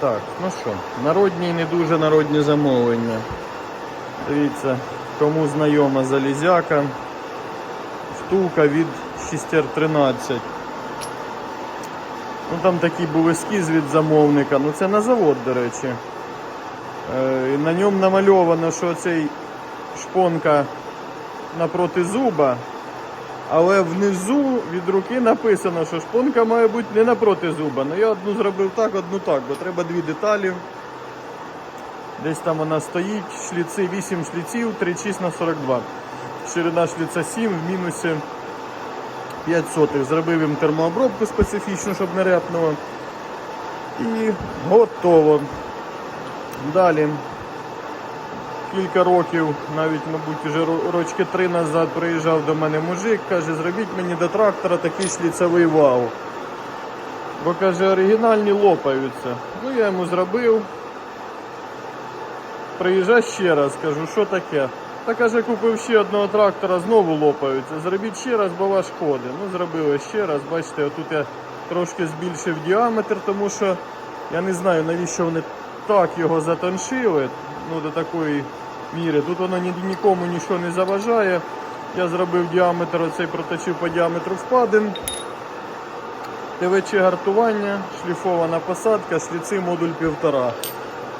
Так, ну що, народні і не дуже народні замовлення. Дивіться, кому знайома залізяка. Втулка від 6R13. Ну там такий був ескіз від замовника. Ну це на завод, до речі. Е, на ньому намальовано, що цей шпонка напроти зуба, але внизу від руки написано, що шпонка має бути не напроти зуба. Ну я одну зробив так, одну так, бо треба дві деталі. Десь там вона стоїть, шліци 8 шліців, 36 на 42. Ширина шліця 7 в мінусі 5 сотих. Зробив їм термообробку специфічну, щоб не репнуло. І готово. Далі. Кілька років, навіть, мабуть, вже рочки три назад приїжджав до мене мужик, каже, зробіть мені до трактора такий шліцевий вал. Бо каже, оригінальні лопаються. Ну я йому зробив. Приїжджай ще раз, кажу, що таке? Та каже, купив ще одного трактора, знову лопаються. Зробіть ще раз, бо ваш ходить. Ну, зробили ще раз. Бачите, отут я трошки збільшив діаметр, тому що я не знаю, навіщо вони так його затоншили, ну, до такої міри. Тут воно ні, нікому нічого не заважає. Я зробив діаметр, оцей проточив по діаметру впадин. ТВЧ гартування, шліфована посадка, шліци модуль 1,5.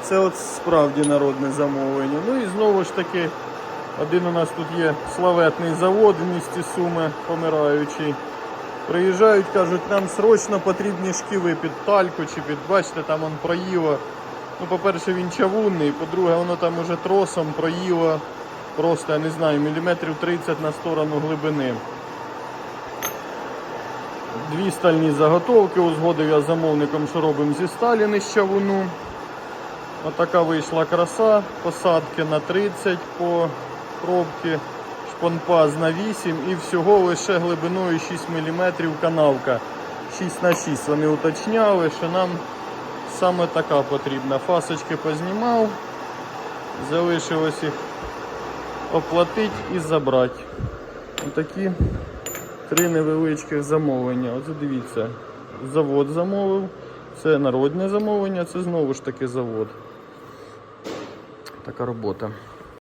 Це от справді народне замовлення. Ну і знову ж таки, один у нас тут є славетний завод в місті Суми, помираючий. Приїжджають, кажуть, нам срочно потрібні шківи під тальку чи під, бачите, там он проїло. Ну, по-перше, він чавунний, по-друге, воно там уже тросом проїло просто, я не знаю, міліметрів 30 на сторону глибини. Дві стальні заготовки узгодив я замовником, що робимо зі сталі не з чавуну. Отака вийшла краса, посадки на 30 по пробки, шпонпаз на 8 і всього лише глибиною 6 мм канавка 6 на 6 Вони уточняли, що нам саме така потрібна. Фасочки познімав, залишилось їх оплатити і забрати. Отакі три невеличких замовлення. Оце дивіться, завод замовив. Це народне замовлення, це знову ж таки завод. Така робота.